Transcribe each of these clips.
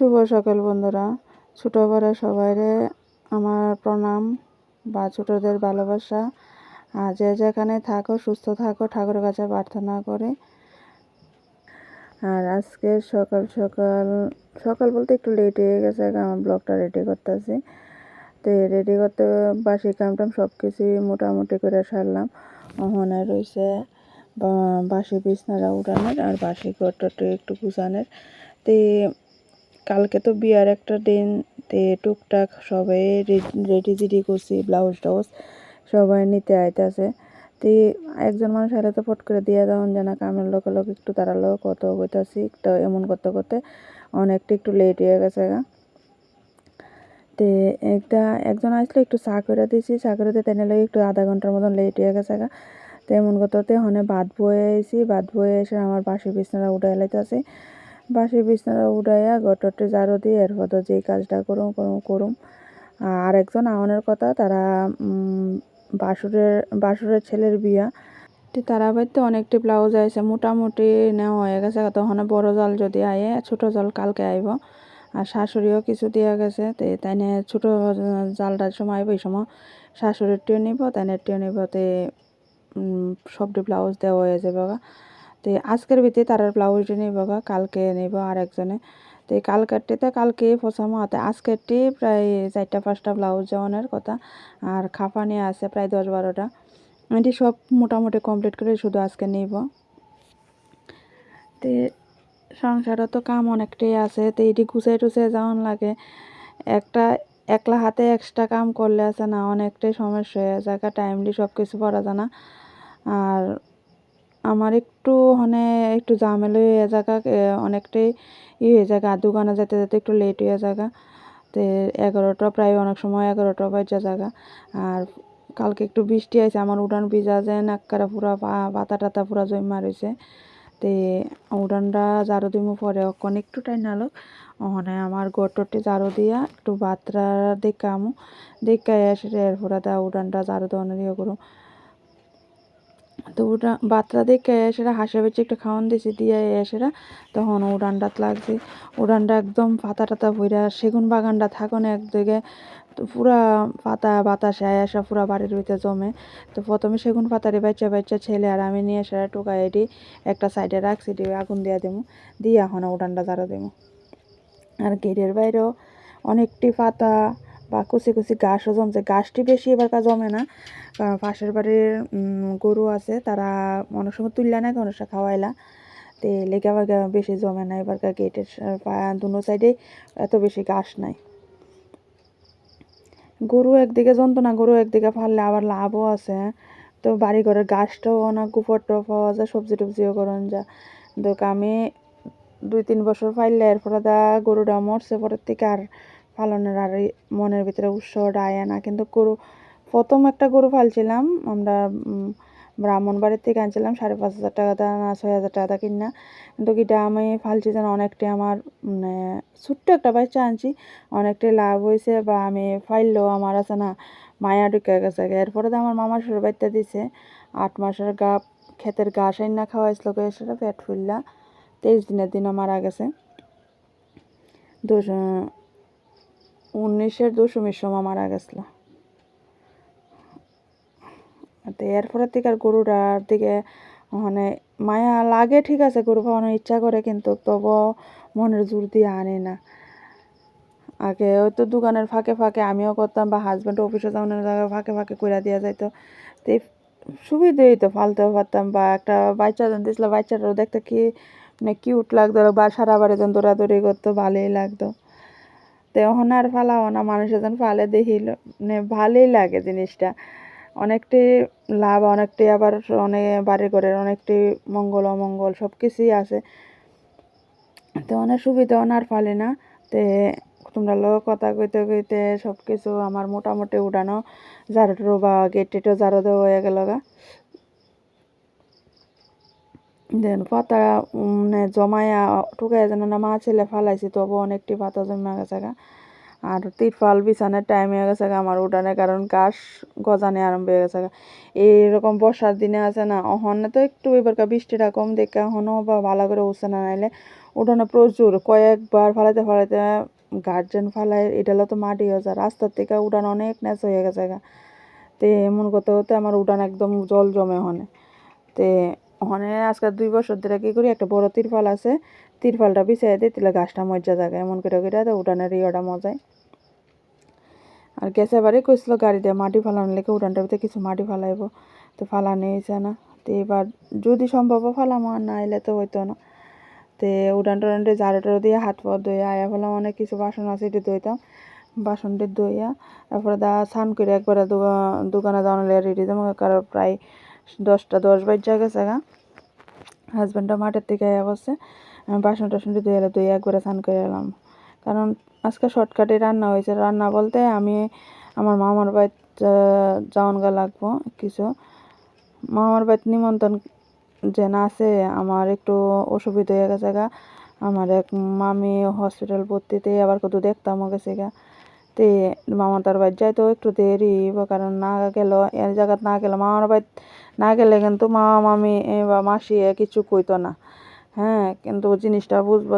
শুভ সকাল বন্ধুরা। ছোটো বড় সবাইরে আমার প্রণাম বা ছোটদের ভালোবাসা। আর যে যেখানে থাকো, সুস্থ থাকো ঠাকুরের কাছে প্রার্থনা করে। আর আজকে সকাল সকাল সকাল বলতে একটু লেট হয়ে গেছে আমার ব্লগটা রেডি করতেছি। তো রেডি করতে বাসি কাম টাম সব কিছুই মোটামুটি করে সারলাম। ওখানে রয়েছে বাসি বিছনারা উঠানোর আর বাসি ঘরটা একটু গুছানোর। তে কালকে তো বিয়ার একটা দিন টুকটাক সবাই রেডি জেডি করছি, ব্লাউজ টাউজ সবাই নিতে আইতাছে। তে একজন মানুষ হারে তো ফট করে দিয়ে দেওয়ান জানা কামের লোক লোক একটু তাড়ালো কত হইতাছি তো এমন করতে করতে অনেকটা একটু লেট হয়ে গেছে গা। তে একটা, একজন আসলে একটু চা করে দিয়েছি চা করে দিয়ে তেনে একটু আধা ঘণ্টার মতন লেট হয়ে গেছে গা। তো এমন করতে হনে ভাত বয়ে আইছি, ভাত বয়ে এসে আমার বাসি বিছনাটা উঠাই লাইতেছি। বাসি বিছনাটা উড়াইয়া গটরটি জারো দিয়ে এরপর যেই কাজটা করুম করুম করুম। আর একজন আওয়ানের কথা, তারা বাসুরের বাসুরের ছেলের বিয়া। তারা বাড়িতে অনেকটি ব্লাউজ আইছে, মোটামুটি নেওয়া হয়ে গেছে। তখন বড় জাল যদি আয়ে, ছোট জাল কালকে আইব। আর শাশুড়িও কিছু দিয়া গেছে, তো তাই ছোট জালটার সময় আইব এই সময়। শাশুড়ির টিও নিব তাই টিও নিব তে সবটি ব্লাউজ দেওয়া হয়ে যাবে তো আজকের ভিতরে তার ব্লাউজটি নিব কালকে নিব আর একজনে। তো এই কালকেরটিতে কালকে পছামো হাতে আজকেরটি প্রায় চারটা, পাঁচটা ব্লাউজ যাওয়ানোর কথা, আর খাফা নিয়ে আছে প্রায় দশ বারোটা। এটি সব মোটামুটি কমপ্লিট করে শুধু আজকে নিব। তে সংসারও তো কাম অনেকটাই আছে। তো এটি গুছাই টুছাই যাওয়ান লাগে। একটা একলা হাতে এক্সট্রা কাম করলে আছে না, অনেকটাই সমস্যা হয়ে যায় টাইমলি সব কিছু করা যায় না। আর আমার একটু মানে একটু ঝামেলা হয়ে জায়গা অনেকটাই ই হয়ে যায় দোকানে যেতে যেতে একটু লেট হয়ে জায়গা। তো এগারোটা, প্রায় অনেক সময় এগারোটা বাজে জায়গা। আর কালকে একটু বৃষ্টি আছে আমার উঠান ভিজা যায় নাক্কারা পুরা পাতা টাতা পুরা জমা রয়েছে তে উঠানটা ঝাড়ু দিমু পরে, অকন একটু টাইম নালোক ওখানে আমার গোটরটি ঝাড়ু দিয়া একটু বাতরা দেখামু। দেখাই এসে এরপরে তা উঠানটা জারো দেওয়ানো দিয়ে করুম। তো ওটা বাতরা দেখে এসেরা হাঁসে বেঁচে একটু খাওয়ান দিয়েছি দিয়ে এসেরা তখন উড়ানটাত লাগছে। উড়ানটা একদম পাতা টাতা ভইরা সেগুন বাগানটা থাকুন একদিকে তো পুরা পাতা বাতাসে আসা পুরা বাড়ির ভিতরে জমে। তো প্রথমে সেগুন পাতারে বাচ্চা বাচ্চা ছেলে আর আমি নিয়ে এসে টোকা এটি একটা সাইডে রাখছি, দিয়ে আগুন দিয়া দেবো দিয়ে এখন উড়ানটা জ্বালা দেবো আর গেটের বাইরেও অনেকটি পাতা বা কুচি কুচি ঘাসও জমছে। ঘাসটি বেশি এবার কাজ জমে না, কারণ পাশের বাড়ির গরু আছে, তারা অনেক সময় তুললে না অনেক সময় খাওয়াইলা তো লেগে আবার বেশি জমে না, এবার গেটের দুনো সাইডে এত বেশি ঘাস নাই। গরু একদিকে যন্ত্রণা, গরু একদিকে ফাললে আবার লাভও আছে। তো বাড়ি ঘরের গাছটাও অনেক গুপরটাও পাওয়া যায়, সবজি টবজিও করন যা তো আমি দুই তিন বছর ফাইলে এরপরে দা গরুটা মরছে পরের থেকে আর পালনের আর মনের ভিতরে উৎসাহটা আয় না কিন্তু গরু, প্রথম একটা গরু ফালছিলাম আমরা ব্রাহ্মণ বাড়ির থেকে আনছিলাম, সাড়ে পাঁচ হাজার টাকা দা না ছয় হাজার টাকা দা কিনা। কিন্তু কিটা আমি ফালছি যেন অনেকটাই আমার মানে ছোট্ট একটা বাচ্চা আনছি, অনেকটাই লাভ হয়েছে বা আমি ফাইললেও আমার আছে না, মায়া ঢুকে গেছে। এরপরে তো আমার মামার সুর বাড়িতে দিছে, আট মাসের গা ক্ষেতের ঘাস না খাওয়াইছিল সেটা পেট ফুললা তেইশ দিনের দিনও মারা গেছে। দুশো উনিশের দশমীর সময় মারা গেছিল। তো এরপরের থেকে আর গরুটার দিকে মানে মায়া লাগে, ঠিক আছে, গরু খাওয়ানোর ইচ্ছা করে, কিন্তু তবু মনের জোর দিয়ে আনে না। আগে হয়তো দোকানের ফাঁকে ফাঁকে আমিও করতাম বা হাজব্যান্ড অফিসে যাওয়ানোর জায়গায় ফাঁকে ফাঁকে করে দেওয়া যাইতো। তো এই সুবিধেই তো ফালতেও পারতাম বা একটা বাচ্চা যখন দিয়েছিল বাচ্চাটাও দেখতে কি মানে কিউট লাগতো, বা সারা বাড়ি যখন দৌড়াদৌড়ি করতো, ভালোই লাগতো। তো এখন আর ফালাও না, মানুষ যখন ফালে দেখি মানে ভালোই লাগে জিনিসটা। অনেকটাই লাভ, অনেকটাই আবার অনেক বাড়ি ঘরের অনেকটাই মঙ্গল, অমঙ্গল সব কিছুই আছে। তো অনেক সুবিধা আর ফালে না। তে তোমরা লোক কথা কইতে কইতে সব কিছু আমার মোটামুটি উঠানো ঝাড়ু বা গেট টেটও ঝাড়ু দেওয়া হয়ে গেল গা। দেন পাতা মানে জমায়া টুকাই যেন না মা ছেলে ফালাইছি তবু অনেকটি পাতা জমা গেছে গা। আর তিরপাল বিছানার টাইম হয়ে গেছে আমার উঠানে, কারণ ঘাস গজানে আরম্ভ হয়ে গেছে এইরকম বর্ষার দিনে আছে না, অহনে তো একটু এবারকার বৃষ্টিটা কম দেখে এখনও বা ভালো করে উঠছে না, নাইলে উঠানে প্রচুর, কয়েকবার ফালাইতে ফালাইতে গার্জেন ফালাই এটা তো মাটি হয়ে যায় রাস্তার থেকে উঠান অনেক ন্যাচ হয়ে গেছে গা। তে, এমন করতে করতে আমার উঠান একদম জল জমে হনে তে ওখানে আজকে দুই বছর ধরে কী করি, একটা বড় তিরপাল আছে, তিরপালটা বিছাই দিই তাহলে গাছটা মজা জায়গা এমন করে করে তো উঠানের ইয়েটা মজায়। আর গেছে বাড়ি কইছিল গাড়ি দিয়ে মাটি ফালানো লেগে উঠানটার ভিতরে কিছু মাটি ফালাইব, তো ফালানো হয়েছে না। তো এবার যদি সম্ভব ফালামো, আর না এলে তো হইতো না। তো উঠান টুডানটে ঝাড়ু দিয়ে হাত পা ধুয়ে আয়া ফেলাম অনেক কিছু বাসন আছে, এটি ধুইতাম, বাসনটি ধুইয়া, তারপরে দা স্নান করে একবারে দোকানে যাওয়ার রেডি দেবো কারণ প্রায় দশটা দশ বাজে গেছে গা। হাজব্যান্ডটা মাঠের থেকে আয়া বসছে বাসন টাসনটি ধুয়ে এলে, ধুয়ে একবারে স্নান করে এলাম। কারণ আজকে শর্টকাটে রান্না হয়েছে। রান্না বলতে আমি আমার মামার বাড়ি যাওয়ান গা লাগবো কিছু। মামার বাড়িতে নিমন্ত্রণ যে না আছে, আমার একটু অসুবিধা হয়ে গেছে গা। আমার এক মামি হসপিটাল ভর্তিতে আবার কত দেখতামও গেছে গা। তে মামার তার বাড়ি যাইতেও একটু দেরি কারণ না গেল এর জায়গাত না গেলে মামার বাড়ি, না গেলে কিন্তু মামা, মামি বা মাসি কিছু কইতো না। হ্যাঁ কিন্তু জিনিসটা বুঝব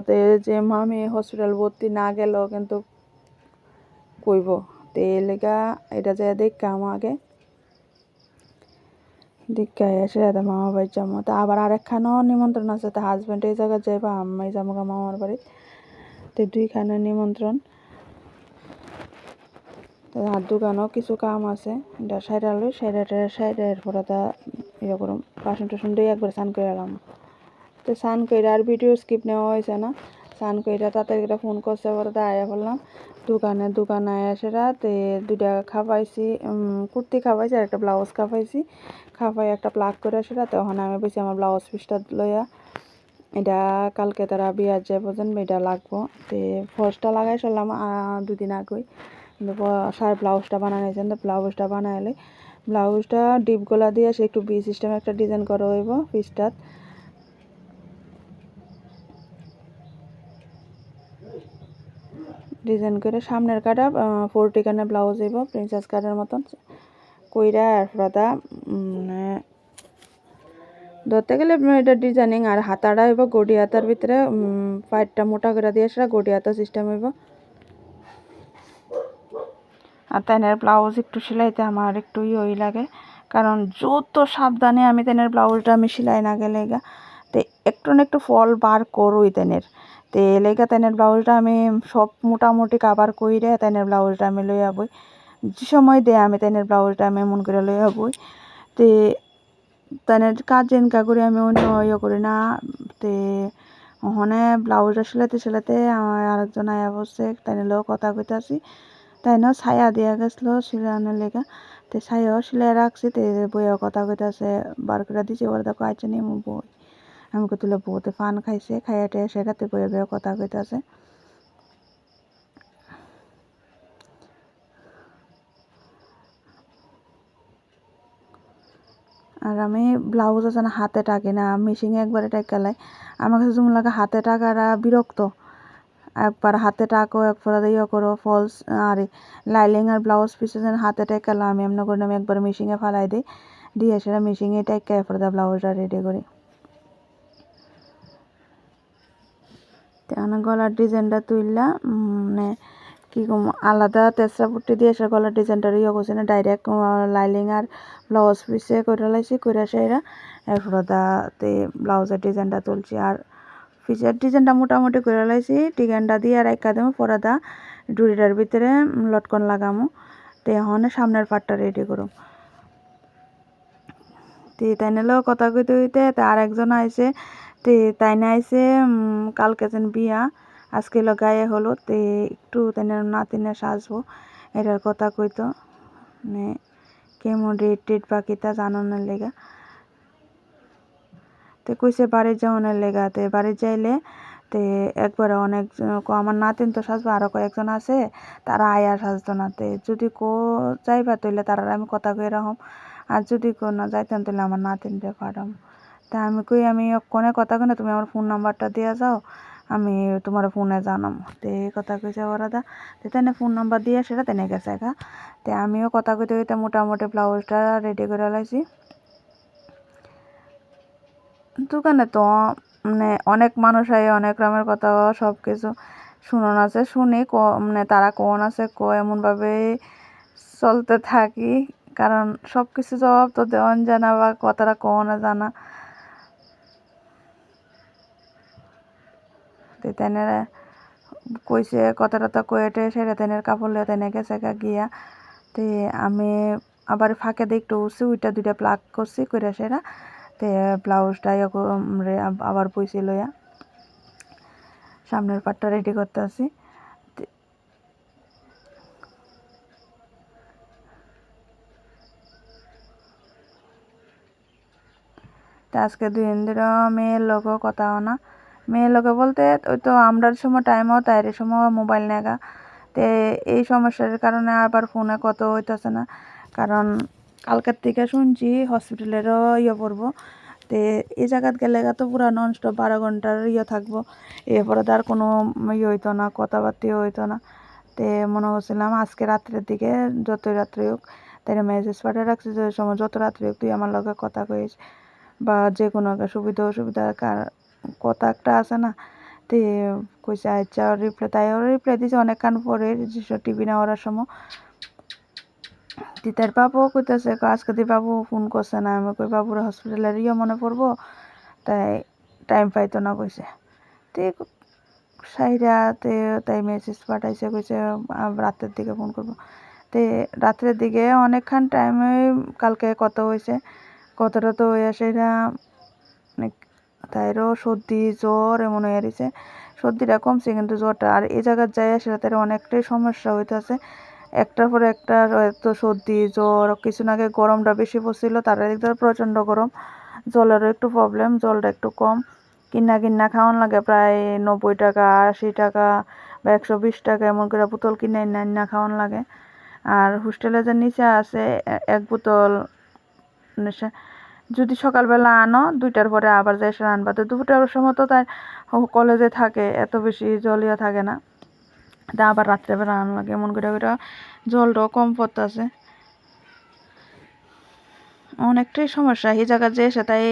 যে মামি হসপিটাল ভর্তি না গেলেও কিন্তু কইব। তো এই লেগা এটা যে দেখলাম আগে। দীক্ষায় এসে মামা বাড়ি যাব তা আবার আরেকখানেও নিমন্ত্রণ আছে, তা হাজব্যান্ড এই জায়গায় যাইবা আমি যাব মামার বাড়ি। তো দুইখানে নিমন্ত্রণ। তো আর দোকানেও কিছু কাম আছে। এটা সাইড আলো, সাইডে সাইডে, এরপরে তা ইয়ে করুম, বাসন টাসন দিয়ে একবার স্নান করে এলাম। তো স্নান করে আর ভিডিও স্কিপ নেওয়া হয়েছে না। স্নান করে তাড়াতাড়ি ফোন করছে, পরে তা আয়া বললাম, দোকানে দোকানে এসে তে দুইটা খাওয়াইছি কুর্তি খাওয়াইছি আর একটা ব্লাউজ খাওয়াইছি। খাওয়াই একটা প্লাগ করে আসে তখন আমি বলছি আমার ব্লাউজ পিসটা লইয়া, এটা কালকে তারা বিয়ার যে বোঝেন এটা লাগবো। তে ফর্সটা লাগাই সারলাম দুদিন আগে সার ব্লাউজটা বানাইছেন তো ব্লাউজটা বানাইলে ব্লাউজটা ডিপ গলা দিয়ে সে একটু বি সিস্টেমে একটা ডিজাইন করা হইব পিসটাত ডিজাইন করে সামনের কাটা ফোরটি কানে ব্লাউজ হইব প্রিন্সেস কাটের মতন। কইরা মানে ধরতে গেলে এটা ডিজাইনিং আর হাতাটা হইব গড়ি হাতার ভিতরে পাইটটা মোটা করে দিয়ে সেটা গড়ি হাতা সিস্টেম হইব। আর তাইনের ব্লাউজ একটু সেলাইতে আমার একটু ইয়ে লাগে। কারণ যত সাবধানে আমি তেনের ব্লাউজটা আমি সেলাই না গেলে তো একটু না একটু ফল বার করুই তেনের। তো এলাকা তেনের ব্লাউজটা আমি সব মোটামুটি কাবার কইরে তেনের ব্লাউজটা আমি লইয়া বই। যে সময় দে আমি তেনের ব্লাউজটা আমি এমন করে লইয়া বই। তে তেনের কাজ এনকা করে আমি অন্য ইয়ে করি না, তে ওখানে ব্লাউজটা সেলাতে সেলাতে আমার আরেকজন আয়া বসছে তাই লোক কথা কইতে আসি তাই না ছায়া দিয়া গেছিল সিলানোর লেগে। তো ছায়াও সিলাই রাখছি তে বইয়া কথা কইতাছে বার করে দিছে ওরা দেখো আইছে নি বই আমি তুলে বউতে পান খাইছে খাইয়া টেয়া সেটাতে বইয়া বইয়া কথা কইতাছে আর আমি ব্লাউজ আছে না, হাতে টাকি না মেশিনে একবারে টাকালাই। আমার কাছে যেমন লাগে হাতে টাকারা বিরক্ত একবার হাতে টাকো একবার ইয়ে করো ফলস আর লাইলিং আর ব্লাউজ পিসে যেন হাতে টাকালাম আমি এমন করে আমি একবার মেশিনে ফালাই দিই, দিয়ে সেটা মেশিনে টাকা এরপরে ব্লাউজটা রেডি করি। তেমন গলার ডিজাইনটা তুললা মানে কি কম, আলাদা তেসরা পুটি দিয়ে সে গলার ডিজাইনটা ইয়ে করছে না ডাইরেক্ট লাইলিং আর ব্লাউজ পিসে করে লাইছি করে সেরা, এরপরে দাতে ব্লাউজের ডিজাইনটা তুলছি, আর পিসের ডিজাইনটা মোটামুটি করে লাইছি, ডিজাইনটা দিয়ে আর একা দেবো, পরে দা ডুরিটার ভিতরে লটকন লাগামো। তো এখন সামনের পাটটা রেডি করো তে তাই নিলেও কথা কইতে হইতে তা আর একজন আইসে তে তাই না আইসে কালকে যেন বিয়া, আজকে গায়ে হলো তে একটু তাই নাতিনে সাজবো, এটার কথা কইতো। মানে কেমন রেট টেট পাখিটা জানানোর লেগা। তো কইছে বাড়ির যাওয়ানোর লেগা। তে বাড়ি যাইলে তে একবারে অনেক আমার নাতিন তো সাজবো আরও কয়েকজন আছে, তারা আয়া সাজতো না। তে যদি কো, যাইবা তৈলে তারা আমি কথা কই রাখম। আর যদি কো না যাইতেন তাহলে আমার নাতিনটা পাঠাম তা আমি কই, আমি কোনে কথা কই না তুমি আমার ফোন নাম্বারটা দিয়ে যাও, আমি তোমার ফোনে জানাম। তো কথা কইছে ওরা দা। তো তেনে ফোন নাম্বার দিয়ে সেটা তেনে গেছে তো আমিও কথা কইতে কইতে মোটামুটি ব্লাউজটা রেডি করে লাইছি। দোকানে তো মানে অনেক মানুষ আয়, অনেক রকমের কথা সব কিছু শুনুন আছে, শুনি ক মানে তারা কোন আছে, ক এমনভাবে চলতে থাকি। কারণ সব কিছু জবাব তো দেওয়ান জানা বা কথাটা কওয়ানো জানা তো তেনে কইছে, কথাটা তো কয়েটে, সেটা তেনের কাপড় লিয়ে তেনে গেছে গিয়া, তে আমি আবার ফাঁকে দিয়ে একটু উঠছি ওইটা দুইটা প্লাগ করছি করে সেরা তে ব্লাউজটা রে আবার বইছি লইয়া। সামনের পাটটা রেডি করতে তা আজকে দুই দিন মেয়ের লোকও কথা না। মেয়ের লোকে বলতে ওই তো আমরার সময় টাইমও তাইর সময় মোবাইল নেগা। তে এই সমস্যার কারণে আবার ফোনে কত হইতেছে না। কারণ কালকের থেকে শুনছি হসপিটালেরও ইয়ে পড়ব। তে এই জায়গাত গেলে তো পুরো ননস্টপ বারো ঘণ্টার ইয়ে থাকব। এরপরে তার কোনো ইয়ে হইতো না কথাবার্তিও হইতো না। তে মনে করছিলাম আজকে রাত্রের দিকে যতই রাত্রে হোক তাই মেসেজ পাঠিয়ে রাখছি যে, সময় যত রাত্রে হোক, তুই আমার লগে কথা কইস। বা যে কোনো একটা সুবিধা অসুবিধা কথা একটা আছে না, তে কইছে আচ্ছা রিপ্লাই তাই ওরা রিপ্লাই দিছে অনেকক্ষণ পরে টিভি নেওয়ার সময়। তার বাবুও কইতেছে আজকে দি বাবু ফোন করছে না। আমি কই, বাবুর হসপিটালের ইয়ে মনে পড়ব? তাই টাইম পাইতো না কইছে। তে সাইরা তে তাই মেসেজ পাঠাইছে, কইছে রাতের দিকে ফোন করব। তে রাত্রের দিকে অনেকক্ষণ টাইমে কালকে কত হয়েছে কতটা তো হয়ে সেটা তাইরও সর্দি, জ্বর এমন হয়ে গেছে সর্দিটা কমছে কিন্তু জ্বরটা, আর এই জায়গার যাই সেটা তার অনেকটাই সমস্যা হইতেছে। একটার পর একটা তো সর্দি, জ্বর, কিছুদিন আগে গরমটা বেশি পড়ছিল, তার একদম প্রচণ্ড গরম। জলেরও একটু প্রবলেম জলটা একটু কম। কিনা কিনা খাওয়ান লাগে, প্রায় নব্বই টাকা, আশি টাকা বা একশো বিশ টাকা এমন করে বোতল কিনে না খাওয়ান লাগে। আর হোস্টেলে যে নিচে আছে এক বোতল যদি সকালবেলা আনো, দুইটার পরে আবার যাই এসে আনবা তো দুপুরটার সময় তো তাই কলেজে থাকে, এত বেশি জলীয় থাকে না। তা আবার রাত্রেবেলা আনো লাগে, এমন করে করে জলটাও কম পড়তেছে। অনেকটাই সমস্যা, এই জায়গা যে এসে তাই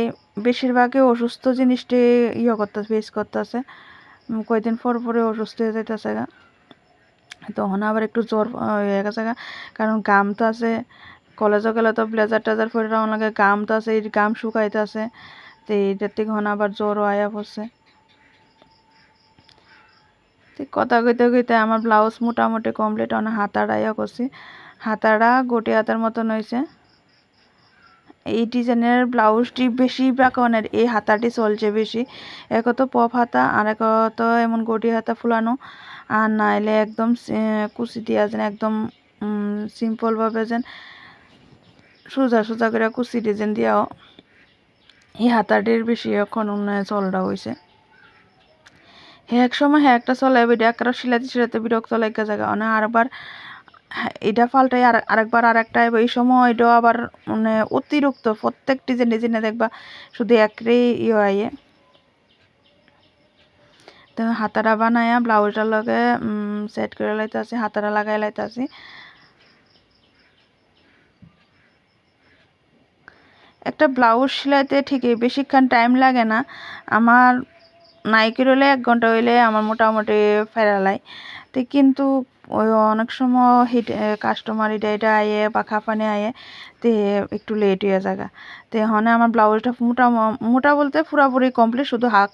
বেশিরভাগই অসুস্থ জিনিসটি ইয়ে করতে ফেস করতেছে। কয়েকদিন পর পরে অসুস্থ হয়ে যাইতেছে গা। তখন আবার একটু জ্বর হয়ে গেছে গা। কারণ গাম তো আছে কলেজে গেলে তো ব্লেজার টেজার পরে লাগে গাম তো আছে, এই গাম শুকাইতে আছে তো এইটার থেকে হন আবার জ্বরও আয়া পড়ছে। কথা কইতে কইতে আমার ব্লাউজ মোটামুটি কমপ্লিট অনেক হাতাড়া ইয়া করছি। হাতাড়া গোটি হাতের মতন হয়েছে এই ডিজাইনের ব্লাউজটি বেশি ব্রাকনের, এই হাতাটি চলছে বেশি। এক তো পপ হাতা, আর এক তো এমন গটি হাতা ফুলানো। আর নাইলে একদম কুচি দিয়া যেন একদম সিম্পলভাবে যেন সোজা সোজা করে কুচি ডিজাইন দিয়াও। এই হাতাটির বেশি এখন চলটা হয়েছে হ্যাঁ এক সময় হ্যাঁ একটা চলে এটা একটা সিলাতে সিলাতে বিরক্ত লাগে জায়গা মানে আরেকবার এটা পাল্টাই আর, আরেকবার আর একটা এই সময় এটাও আবার মানে অতিরিক্ত প্রত্যেকটি যে নিজে দেখবা শুধু একরে ইয়ে আইয়ে। তো হাতারা বানায়া ব্লাউজটার লগে সেট করে লাইতে আছি হাতারা লাগাই লাইতে আছি একটা ব্লাউজ সেলাইতে ঠিকই বেশিক্ষণ টাইম লাগে না। আমার নাইকের হলে এক ঘণ্টা হইলে আমার মোটামুটি ফেরালাই তো কিন্তু ওই অনেক সময় হিট কাস্টমার এটা এটা আয়ে বা খাফানে আয়ে, তে একটু লেট হয়ে জায়গা তো হনে আমার ব্লাউজটা মোটা মোটা বলতে পুরাপুরি কমপ্লিট শুধু হাক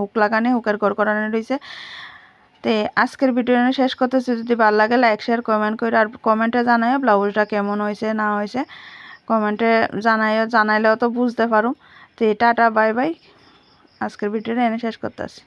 হুক লাগানে, হুকের গড় করানো রয়েছে তো আজকের ভিডিও শেষ করতেছি, যদি ভালো লাগে লাইক শেয়ার কমেন্ট করে আর কমেন্টে জানায় ব্লাউজটা কেমন হয়েছে, না হয়েছে। কমেন্টে জানাইও, জানাইলেও তো বুঝতে পারো। তো টাটা বাই বাই আজকের ভিডিওটা এনে শেষ করতে আসি